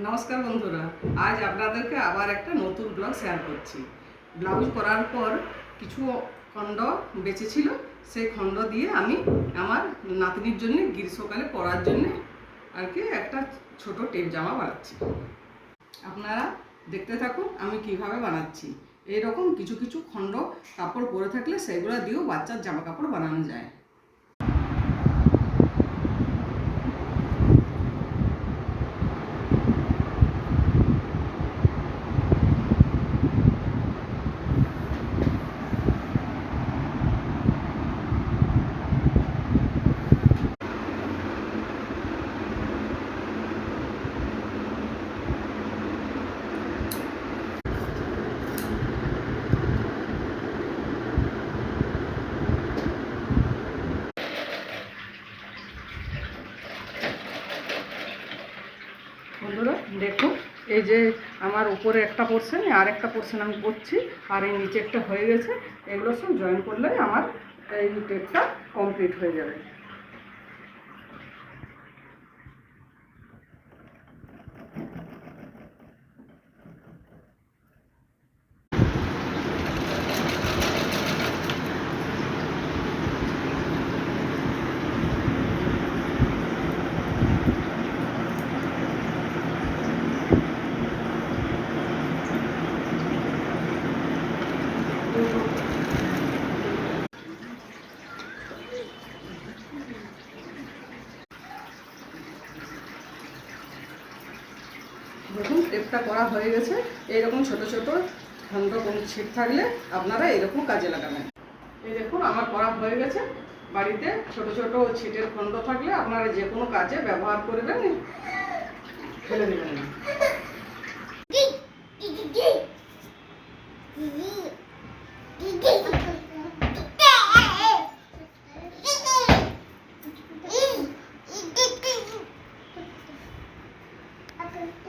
নমস্কার বন্ধুরা, আজ আপনাদেরকে আবার একটা নতুন ব্লগ শেয়ার করছি। ব্লাউজ করার পর কিছু খণ্ড বেঁচেছিল, সেই খণ্ড দিয়ে আমি আমার নাতনির জন্য, গ্রীষ্মকালে পরার জন্য আর কি একটা ছোট টেপ জামা বানাচ্ছি। আপনারা দেখতে থাকুন আমি কীভাবে বানাচ্ছি। এইরকম কিছু কিছু খণ্ড কাপড় পরে থাকলে সেগুলো দিয়েও বাচ্চার জামা কাপড় বানানো যায়। বন্ধুরা দেখুন এই যে আমার উপরে একটা পোর্শন আর একটা পোর্শন আমি করছি, আর এই নিচে একটা হয়ে গেছে, এগুলো সব জয়েন করলে আমার এই টেপটা কমপ্লিট হয়ে যাবে। দেখুন টেপটা করা হয়ে গেছে এইরকম ছোট ছোট খন্ড ছিট থাকলে আপনারা এরকম কাজে লাগাবেন এই দেখুন আমার করা হয়ে গেছে বাড়িতে ছোট ছোট ছিটের খণ্ড থাকলে আপনারা যে কোনো কাজে ব্যবহার করবেন ফেলে দেবেন না